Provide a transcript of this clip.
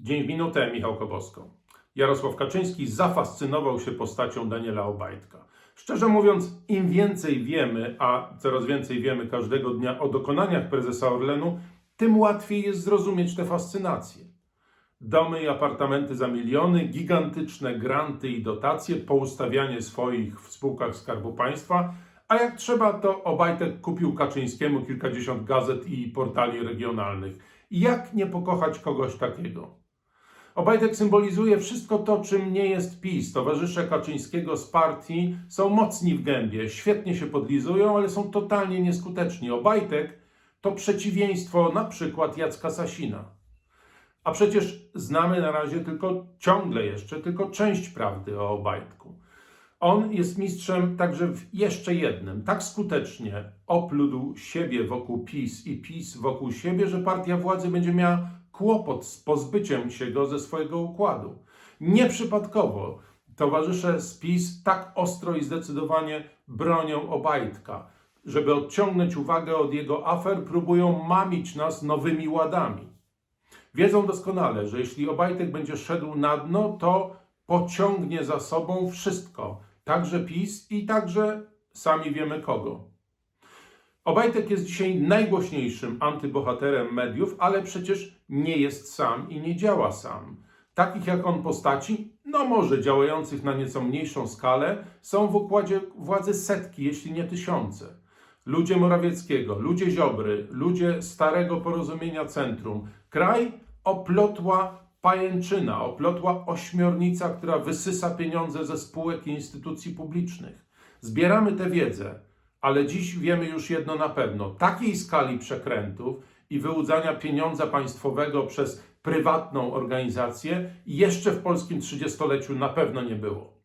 Dzień w minutę, Michał Kobosko. Jarosław Kaczyński zafascynował się postacią Daniela Obajtka. Szczerze mówiąc, im więcej wiemy, a coraz więcej wiemy każdego dnia o dokonaniach prezesa Orlenu, tym łatwiej jest zrozumieć tę fascynację. Domy i apartamenty za miliony, gigantyczne granty i dotacje, poustawianie swoich w spółkach Skarbu Państwa, a jak trzeba, to Obajtek kupił Kaczyńskiemu kilkadziesiąt gazet i portali regionalnych. Jak nie pokochać kogoś takiego? Obajtek symbolizuje wszystko to, czym nie jest PiS. Towarzysze Kaczyńskiego z partii są mocni w gębie, świetnie się podlizują, ale są totalnie nieskuteczni. Obajtek to przeciwieństwo na przykład Jacka Sasina. A przecież znamy na razie tylko, ciągle jeszcze, tylko część prawdy o Obajtku. On jest mistrzem także w jeszcze jednym. Tak skutecznie oplódł siebie wokół PiS i PiS wokół siebie, że partia władzy będzie miała kłopot z pozbyciem się go ze swojego układu. Nieprzypadkowo towarzysze z PiS tak ostro i zdecydowanie bronią Obajtka. Żeby odciągnąć uwagę od jego afer, próbują mamić nas nowymi ładami. Wiedzą doskonale, że jeśli Obajtek będzie szedł na dno, to pociągnie za sobą wszystko, także PiS i także sami wiemy kogo. Obajtek jest dzisiaj najgłośniejszym antybohaterem mediów, ale przecież nie jest sam i nie działa sam. Takich jak on postaci, no może działających na nieco mniejszą skalę, są w układzie władzy setki, jeśli nie tysiące. Ludzie Morawieckiego, ludzie Ziobry, ludzie Starego Porozumienia Centrum. Kraj oplotła pajęczyna, oplotła ośmiornica, która wysysa pieniądze ze spółek i instytucji publicznych. Zbieramy tę wiedzę, ale dziś wiemy już jedno na pewno: takiej skali przekrętów i wyłudzania pieniądza państwowego przez prywatną organizację jeszcze w polskim trzydziestoleciu na pewno nie było.